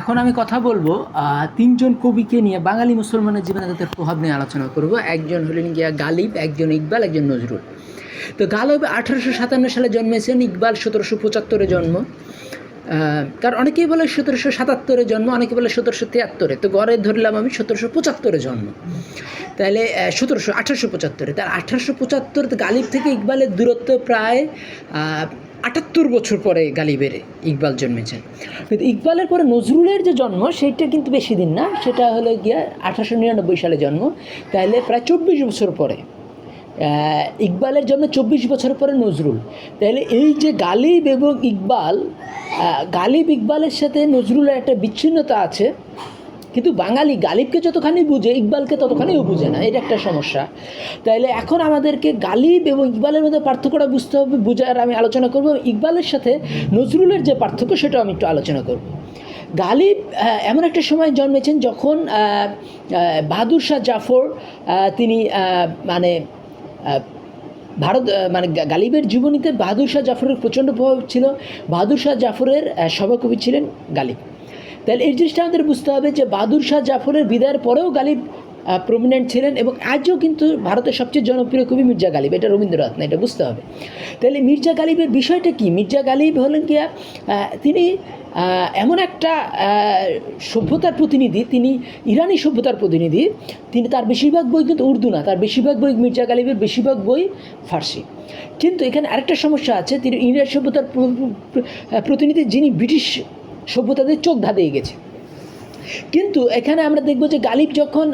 এখন আমি কথা বলব তিনজন কবিকে নিয়ে, বাঙালি মুসলমানের জীবনে তাদের প্রভাব নিয়ে আলোচনা করব। একজন হলেন গিয়া গালিব, একজন ইকবাল, একজন নজরুল। তো গালিব আঠারোশো সাতান্ন সালে জন্মেছেন, ইকবাল সতেরোশো পঁচাত্তরে জন্ম। কারণ অনেকেই বলে সতেরোশো সাতাত্তরে জন্ম, অনেকে বলে সতেরোশো তিয়াত্তরে। তো গড়ে ধরলাম আমি সতেরোশো পঁচাত্তরে জন্ম। তাহলে সতেরোশো আঠারোশো পঁচাত্তরে। তার আঠারোশো পঁচাত্তর গালিব থেকে ইকবালের দূরত্ব প্রায় আটাত্তর বছর পরে গালিবের ইকবাল জন্মেছেন। কিন্তু ইকবালের পরে নজরুলের যে জন্ম, সেইটা কিন্তু বেশি দিন না, সেটা হলো গিয়া আঠারোশো নিরানব্বই সালে জন্ম। তাহলে প্রায় চব্বিশ বছর পরে ইকবালের জন্ম চব্বিশ বছর পরে নজরুল। তাহলে এই যে গালিব এবং ইকবাল গালিব ইকবালের সাথে নজরুলের একটা বিচ্ছিন্নতা আছে কিন্তু বাঙালি গালিবকে যতখানি বুঝে, ইকবালকে ততখানিও বুঝে না, এটা একটা সমস্যা। তাইলে এখন আমাদেরকে গালিব এবং ইকবালের মধ্যে পার্থক্যটা বুঝতে হবে, বুঝার আমি আলোচনা করব ইকবালের সাথে নজরুলের যে পার্থক্য, সেটাও আমি একটু আলোচনা করব। গালিব এমন একটা সময় জন্মেছেন যখন বাহাদুর শাহ জাফর তিনি মানে ভারত মানে গালিবের জীবনীতে বাহাদুর শাহ জাফরের প্রচণ্ড প্রভাব ছিল। বাহাদুর শাহ জাফরের সভাকবি ছিলেন গালিব। তাহলে এই জিনিসটা আমাদের বুঝতে হবে যে বাহাদুর শাহ জাফরের বিদায়ের পরেও গালিব প্রমিনেন্ট ছিলেন এবং আজও কিন্তু ভারতের সবচেয়ে জনপ্রিয় কবি মির্জা গালিব। এটা রবীন্দ্রনাথ না, এটা বুঝতে হবে। তাহলে মির্জা গালিবের বিষয়টা কি? মির্জা গালিব হলেন কি তিনি এমন একটা সভ্যতার প্রতিনিধি, তিনি ইরানি সভ্যতার প্রতিনিধি, তিনি তার বেশিরভাগ বই কিন্তু উর্দু না, তার বেশিরভাগ বই মির্জা গালিবের, বেশিরভাগ বই ফার্সি। কিন্তু এখানে আরেকটা সমস্যা আছে, তিনি ইংরেজ সভ্যতার প্র- প্র- প্রতিনিধি যিনি ব্রিটিশ সভ্যতাদের চোখ ধাঁধিয়ে গেছে। কিন্তু এখানে আমরা দেখব যে গালিব যখন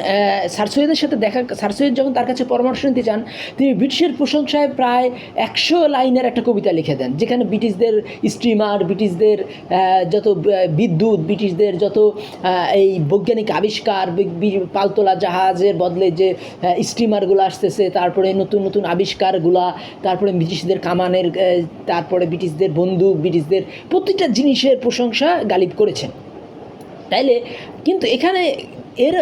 স্যার সৈয়দের সাথে দেখা স্যার সৈয়দ যখন তার কাছে পরামর্শ নিতে চান তিনি ব্রিটিশের প্রশংসায় প্রায় একশো লাইনের একটা কবিতা লিখে দেন, যেখানে ব্রিটিশদের স্টিমার ব্রিটিশদের যত বিদ্যুৎ, ব্রিটিশদের যত এই বৈজ্ঞানিক আবিষ্কার পালতোলা জাহাজের বদলে যে স্টিমারগুলো আসতেছে, তারপরে নতুন নতুন আবিষ্কারগুলা, তারপরে ব্রিটিশদের কামানের তারপরে ব্রিটিশদের বন্দুক, ব্রিটিশদের প্রতিটা জিনিসের প্রশংসা গালিব করেছেন। তাইলে কিন্তু এখানে এর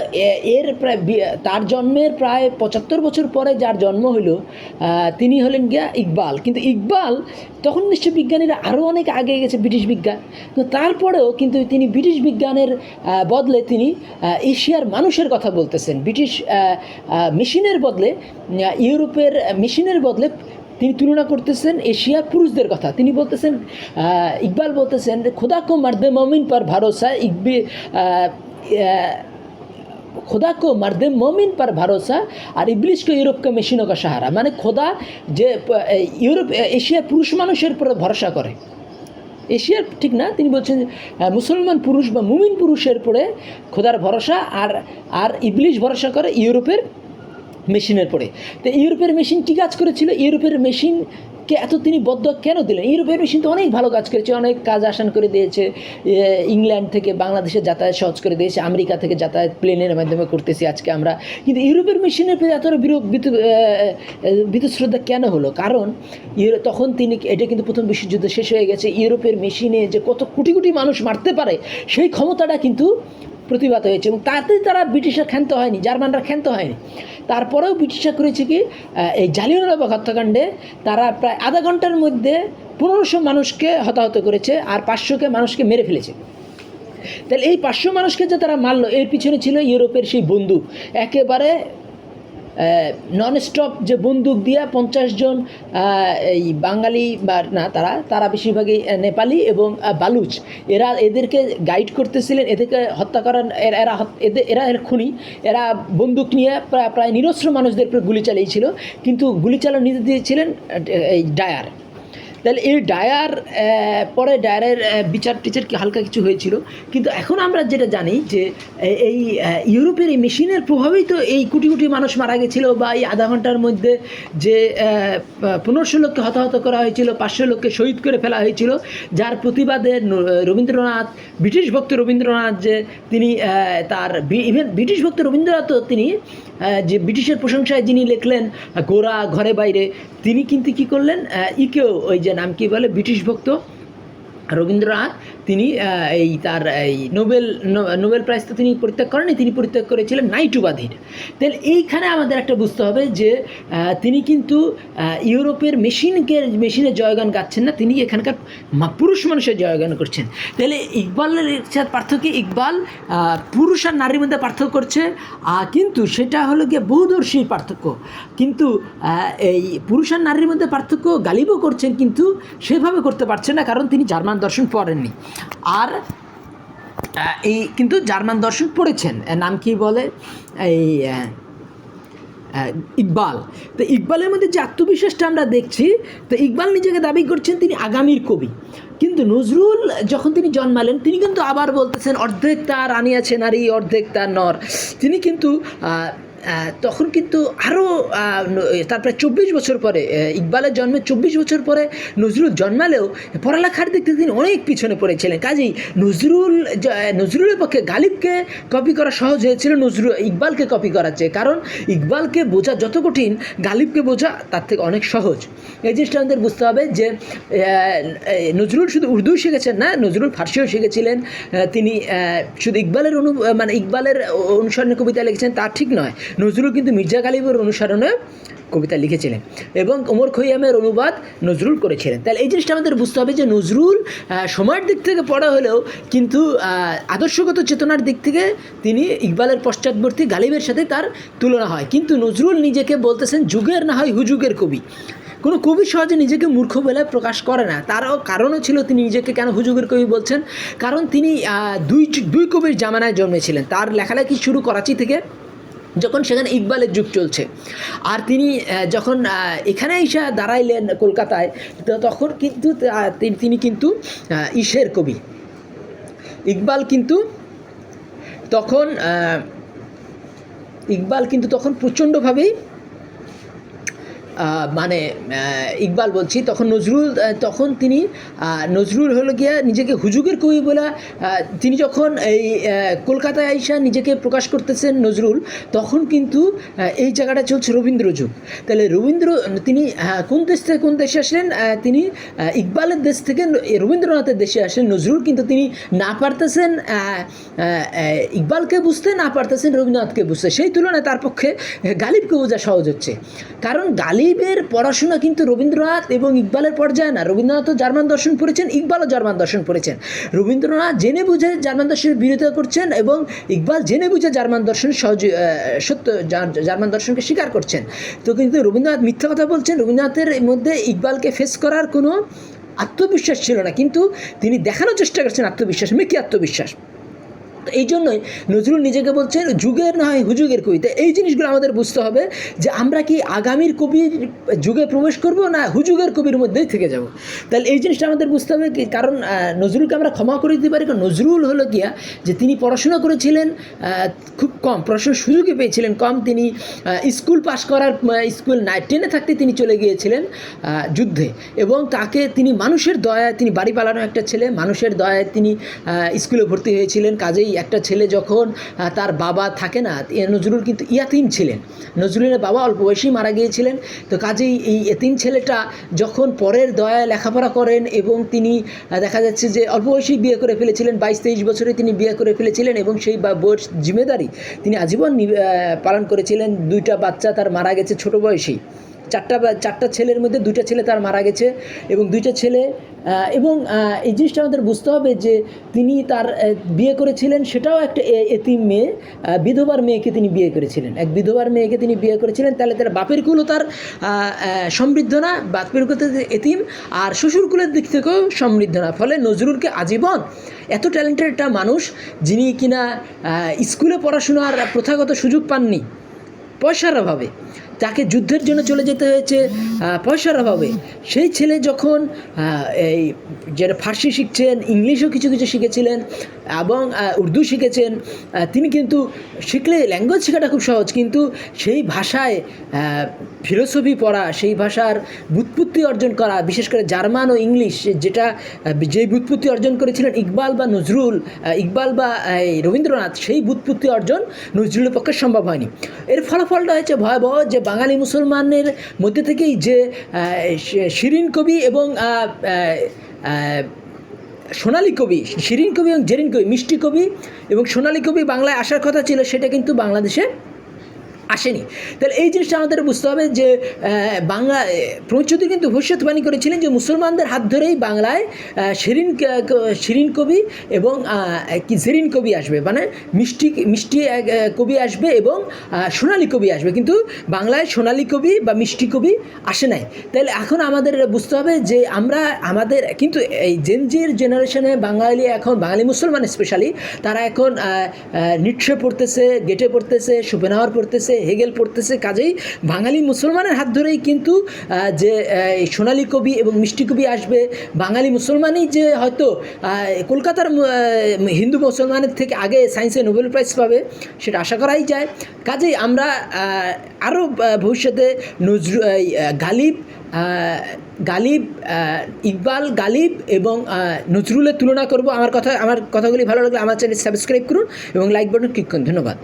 এর প্রায় তার জন্মের প্রায় পঁচাত্তর বছর পরে যার জন্ম আহ, তিনি হলেন গিয়া ইকবাল। কিন্তু ইকবাল তখন নিশ্চয় বিজ্ঞানীরা আরও অনেক আগে গেছে ব্রিটিশ বিজ্ঞান। কিন্তু তারপরেও কিন্তু তিনি ব্রিটিশ বিজ্ঞানের বদলে তিনি এশিয়ার মানুষের কথা বলতেছেন। ব্রিটিশ মেশিনের বদলে ইউরোপের মেশিনের বদলে তিনি তুলনা করতেছেন এশিয়ার পুরুষদের কথা। তিনি বলতেছেন ইকবাল বলতেছেন খোদা কো মার্দে মমিন পর ভরসা, ইকবি খোদা কো মার্দে মমিন পর ভরসা আর ইবলিশ কো ইউরোপ কে মেশিনো কা সাহারা। মানে খোদা যে ইউরোপ এশিয়ার পুরুষ মানুষের উপরে ভরসা করে। এশিয়ার ঠিক না? তিনি বলছেন মুসলমান পুরুষ বা মুমিন পুরুষের পরে খোদার ভরসা আর আর ইবলিশ ভরসা করে ইউরোপের মেশিনের পরে। তো ইউরোপের মেশিন কী কাজ করেছিল? ইউরোপের মেশিনকে এত তিনি বদ্ধ কেন দিলেন? ইউরোপের মেশিন তো অনেক ভালো কাজ করেছে, অনেক কাজ আসান করে দিয়েছে ইংল্যান্ড থেকে বাংলাদেশে যাতায়াত সহজ করে দিয়েছে, আমেরিকা থেকে যাতায়াত প্লেনের মাধ্যমে করতেছি আজকে আমরা। কিন্তু ইউরোপের মেশিনের প্রতি এত বিতশ্রদ্ধা কেন হলো? কারণ ইউরো, তখন তিনি, এটা কিন্তু প্রথম বিশ্বযুদ্ধ শেষ হয়ে গেছে, ইউরোপের মেশিনে যে কত কোটি কোটি মানুষ মারতে পারে, সেই ক্ষমতাটা কিন্তু প্রতিবাদ হয়েছে এবং তাতে তারা ব্রিটিশরা ক্ষান্ত হয়নি, জার্মানরা ক্ষান্ত হয়নি। তারপরেও ব্রিটিশরা করেছে কি এই জালিয়ানবাগ হত্যাকাণ্ডে তারা প্রায় আধা ঘণ্টার মধ্যে পনেরোশো মানুষকে হতাহত করেছে আর পাঁচশোকে মানুষকে মেরে ফেলেছে। তাহলে এই পাঁচশো মানুষকে যে তারা মারলো, এর পিছনে ছিল ইউরোপের সেই বন্ধু একেবারে নন স্টপ যে বন্দুক দিয়া পঞ্চাশ জন এই বাঙালি বা না, তারা তারা বেশিরভাগই নেপালি এবং বালুচ। এরা এদেরকে গাইড করতেছিলেন, এদেরকে হত্যা করার, এরা এরা এদের এরা এর খুনি। এরা বন্দুক নিয়ে প্রায় প্রায় নিরস্ত্র মানুষদের উপরে গুলি চালিয়েছিল। কিন্তু গুলি চালানো নিতে দিয়েছিলেন এই ডায়ার। তাহলে এই ডায়ার পরে ডায়ারের বিচার টিচার কি হালকা কিছু হয়েছিল। কিন্তু এখন আমরা যেটা জানি যে এই ইউরোপের এই মেশিনের প্রভাবেই তো এই কোটি কোটি মানুষ মারা গেছিল বা এই আধা ঘণ্টার মধ্যে যে পনেরোশো লোককে হতাহত করা হয়েছিল, পাঁচশো লোককে শহীদ করে ফেলা হয়েছিল, যার প্রতিবাদে রবীন্দ্রনাথ, ব্রিটিশ ভক্ত রবীন্দ্রনাথ যে, তিনি তার ইভেন ব্রিটিশ ভক্ত রবীন্দ্রনাথও তিনি যে ব্রিটিশের প্রশংসায় যিনি লেখলেন, গোরা ঘরে বাইরে, তিনি কিন্তু কি করলেন? ইকেও ওই যে নাম কি বলে? ব্রিটিশ ভক্ত? রবীন্দ্রনাথ, তিনি এই তার, এই নোবেল নোবেল প্রাইজ তো তিনি পরিত্যাগ করেনি তিনি পরিত্যাগ করেছিলেন নাইট উপাধির তাহলে এইখানে আমাদের একটা বুঝতে হবে যে তিনি কিন্তু ইউরোপের মেশিনকে, মেশিনে জয়গান গাচ্ছেন না, তিনি এখানকার পুরুষ মানুষের জয়গান করছেন। তাহলে ইকবালের সাথে পার্থক্য, ইকবাল পুরুষ আর নারীর মধ্যে পার্থক্য করছে কিন্তু সেটা হলো গিয়ে বহুদর্শী পার্থক্য। কিন্তু এই পুরুষ আর নারীর মধ্যে পার্থক্য গালিবও করছেন, কিন্তু সেভাবে করতে পারছেন না, কারণ তিনি জার্মান দর্শন পড়েননি। আর এই কিন্তু জার্মান দর্শন পড়েছেন। নাম কি বলে? এই ইকবাল। তো ইকবালের মধ্যে যে আত্মবিশ্বাসটা আমরা দেখছি, তো ইকবাল নিজেকে দাবি করছেন তিনি আগামীর কবি। কিন্তু নজরুল যখন তিনি জন্মালেন, তিনি কিন্তু আবার বলতেছেন, অর্ধেক তার আনিয়াছে নারী, অর্ধেক তার নর। তিনি কিন্তু তখন কিন্তু আরও তারপরে চব্বিশ বছর পরে ইকবালের জন্মে চব্বিশ বছর পরে নজরুল জন্মালেও পড়ালেখার দিক থেকে তিনি অনেক পিছনে পড়েছিলেন। কাজেই নজরুল নজরুলের পক্ষে গালিবকে কপি করা সহজ হয়েছিল নজরুল ইকবালকে কপি করার চেয়ে। কারণ ইকবালকে বোঝা যত কঠিন, গালিবকে বোঝা তার থেকে অনেক সহজ। এই জিনিসটা আমাদের বুঝতে হবে যে নজরুল শুধু উর্দু শিখেছেন না, নজরুল ফার্সিও শিখেছিলেন। তিনি শুধু ইকবালের অনু মানে ইকবালের অনুসরণে কবিতা লিখেছেন, তা ঠিক নয়। নজরুল কিন্তু মির্জা গালিবের অনুসরণে কবিতা লিখেছিলেন এবং ওমর খৈয়ামের অনুবাদ নজরুল করেছিলেন। তাহলে এই জিনিসটা আমাদের বুঝতে হবে যে নজরুল সময়ের দিক থেকে পড়া হলেও কিন্তু আদর্শগত চেতনার দিক থেকে তিনি ইকবালের পশ্চাৎবর্তী গালিবের সাথে তার তুলনা হয়। কিন্তু নজরুল নিজেকে বলতেছেন যুগের না হয় হুযুগের কবি। কোনো কবি সহজে নিজেকে মূর্খ বলে প্রকাশ করে না। তারও কারণও ছিল তিনি নিজেকে কেন হুজুগের কবি বলছেন? কারণ তিনি দুই দুই কবির জামানায় জন্মেছিলেন। তার লেখালেখি শুরু করাচি থেকে যখন সেখানে ইকবালের যুগ চলছে। আর তিনি যখন এখানে এসে দাঁড়াইলেন কলকাতায় তখন কিন্তু তিনি- কিন্তু ঈশের কবি। ইকবাল কিন্তু তখন ইকবাল কিন্তু তখন প্রচণ্ডভাবেই মানে ইকবাল বলছি, তখন নজরুল তখন তিনি নজরুল হলো গিয়া নিজেকে হুজুগের কবি বলে তিনি যখন এই কলকাতায় আইসা নিজেকে প্রকাশ করতেছেন নজরুল, তখন কিন্তু এই জায়গাটা চলছে রবীন্দ্র যুগ। তাহলে রবীন্দ্র, তিনি কোন দেশ থেকে কোন দেশে আসলেন? তিনি ইকবালের দেশ থেকে রবীন্দ্রনাথের দেশে আসেন। নজরুল কিন্তু তিনি না পারতেছেন ইকবালকে বুঝতে, না পারতেছেন রবীন্দ্রনাথকে বুঝতে। সেই তুলনায় তার পক্ষে গালিবকে বোঝা সহজ হচ্ছে। কারণ গালিবের পড়াশোনা কিন্তু রবীন্দ্রনাথ এবং ইকবালের পর্যায়ে না। রবীন্দ্রনাথও জার্মান দর্শন পড়েছেন, ইকবালও জার্মান দর্শন পড়েছেন। রবীন্দ্রনাথ জেনে বুঝে জার্মান দর্শনের বিরোধিতা করছেন এবং ইকবাল জেনে বুঝে জার্মান দর্শন সহজ সত্য জার্মান দর্শনকে স্বীকার করছেন। তো কিন্তু রবীন্দ্রনাথ মিথ্যা কথা বলছেন, রবীন্দ্রনাথের মধ্যে ইকবালকে ফেস করার কোনো আত্মবিশ্বাস ছিল না। কিন্তু তিনি দেখানোর চেষ্টা করছেন আত্মবিশ্বাস, মেকি আত্মবিশ্বাস। তো এই জন্যই নজরুল নিজেকে বলছেন, যুগের না নয়, হুজুগের কবিতা এই জিনিসগুলো আমাদের বুঝতে হবে যে আমরা কি আগামীর কবির যুগে প্রবেশ করব না হুজুগের কবির মধ্যেই থেকে যাব? তাহলে এই জিনিসটা আমাদের বুঝতে হবে কি, কারণ নজরুলকে আমরা ক্ষমা করে দিতে পারি। কারণ নজরুল হলো গিয়া যে তিনি পড়াশোনা করেছিলেন খুব কম, পড়াশোনার সুযোগই পেয়েছিলেন কম। তিনি স্কুল পাশ করার স্কুল নাই টেনে থাকতে তিনি চলে গিয়েছিলেন যুদ্ধে। এবং তাকে তিনি মানুষের দয়ায়, তিনি বাড়ি পালানো একটা ছেলে, মানুষের দয়ায় তিনি স্কুলে ভর্তি হয়েছিলেন। কাজেই একটা ছেলে যখন তার বাবা থাকে না নজরুল কিন্তু ইয়াতিম ছিলেন। নজরুলের বাবা অল্প বয়সেই মারা গিয়েছিলেন। তো কাজেই এই এতিম ছেলেটা যখন পরের দয়ায় লেখাপড়া করেন এবং তিনি দেখা যাচ্ছে যে অল্প বয়সেই বিয়ে করে ফেলেছিলেন, বাইশ তেইশ বছরে তিনি বিয়ে করে ফেলেছিলেন এবং সেই বয়স জিম্মেদারি তিনি আজীবন পালন করেছিলেন। দুইটা বাচ্চা তার মারা গেছে ছোট বয়সেই। চারটা চারটা ছেলের মধ্যে দুইটা ছেলে তার মারা গেছে এবং দুইটা ছেলে এবং এই জিনিসটা আমাদের বুঝতে হবে যে তিনি তার বিয়ে করেছিলেন, সেটাও একটা এতিম মেয়ে বিধবার মেয়েকে তিনি বিয়ে করেছিলেন। এক বিধবার মেয়েকে তিনি বিয়ে করেছিলেন, তাহলে তার বাপের কুলও তার সমৃদ্ধ না বাপের কুল এতিম, আর শ্বশুর কুলের দিক থেকেও সমৃদ্ধ না। ফলে নজরুলকে আজীবন এত ট্যালেন্টেড একটা মানুষ, যিনি কিনা স্কুলে পড়াশোনার প্রথাগত সুযোগ পাননি, পয়সার অভাবে। তাকে যুদ্ধের জন্য চলে যেতে হয়েছে পয়সার অভাবে। সেই ছেলে যখন এই যেটা ফার্সি শিখছেন, ইংলিশও কিছু কিছু শিখেছিলেন এবং উর্দু শিখেছেন। তিনি কিন্তু শিখলে ল্যাঙ্গুয়েজ শেখাটা খুব সহজ, কিন্তু সেই ভাষায় ফিলোসফি পড়া, সেই ভাষার বুৎপত্তি অর্জন করা, বিশেষ করে জার্মান ও ইংলিশ, যেটা যেই বুৎপত্তি অর্জন করেছিলেন ইকবাল বা নজরুল ইকবাল বা রবীন্দ্রনাথ, সেই বুৎপত্তি অর্জন নজরুলের পক্ষে সম্ভব হয়নি। এর ফলাফলটা হয়েছে ভয়াবহ যে বাঙালি মুসলমানের মধ্যে থেকেই যে শিরিন কবি এবং সোনালী কবি, শিরিন কবি এবং জেরিন কবি, মিষ্টি কবি এবং সোনালী কবি বাংলায় আসার কথা ছিল, সেটা কিন্তু বাংলাদেশে আসেনি। তাহলে এই জিনিসটা আমাদের বুঝতে হবে যে বাংলা প্রচুদি কিন্তু ভবিষ্যৎবাণী করেছিলেন যে মুসলমানদের হাত ধরেই বাংলায় শিরিন শিরিন কবি এবং কি জেরিন কবি আসবে মানে মিষ্টি মিষ্টি কবি আসবে এবং সোনালী কবি আসবে। কিন্তু বাংলায় সোনালী কবি বা মিষ্টি কবি আসে নাই। তাহলে এখন আমাদের বুঝতে হবে যে আমরা আমাদের কিন্তু এই জেনজির জেনারেশনে বাঙালি এখন বাঙালি মুসলমান স্পেশালি তারা এখন আহ, পড়তেছে গেটে পড়তেছে সুপেনাওয়ার পড়তেছে হেগেল পড়তেছে। কাজেই বাঙালি মুসলমানের হাত ধরেই কিন্তু যে সোনালী কবি এবং মিষ্টি কবি আসবে, বাঙালি মুসলমানই যে হয়তো কলকাতার হিন্দু মুসলমানের থেকে আগে সায়েন্সে নোবেল প্রাইজ পাবে, সেটা আশা করাই যায়। কাজেই আমরা আরও ভবিষ্যতে নজরু গালিব গালিব ইকবাল গালিব এবং নজরুলের তুলনা করব। আমার কথা, আমার কথাগুলি ভালো লাগলে আমার চ্যানেল সাবস্ক্রাইব করুন এবং লাইক বাটন ক্লিক করুন। ধন্যবাদ।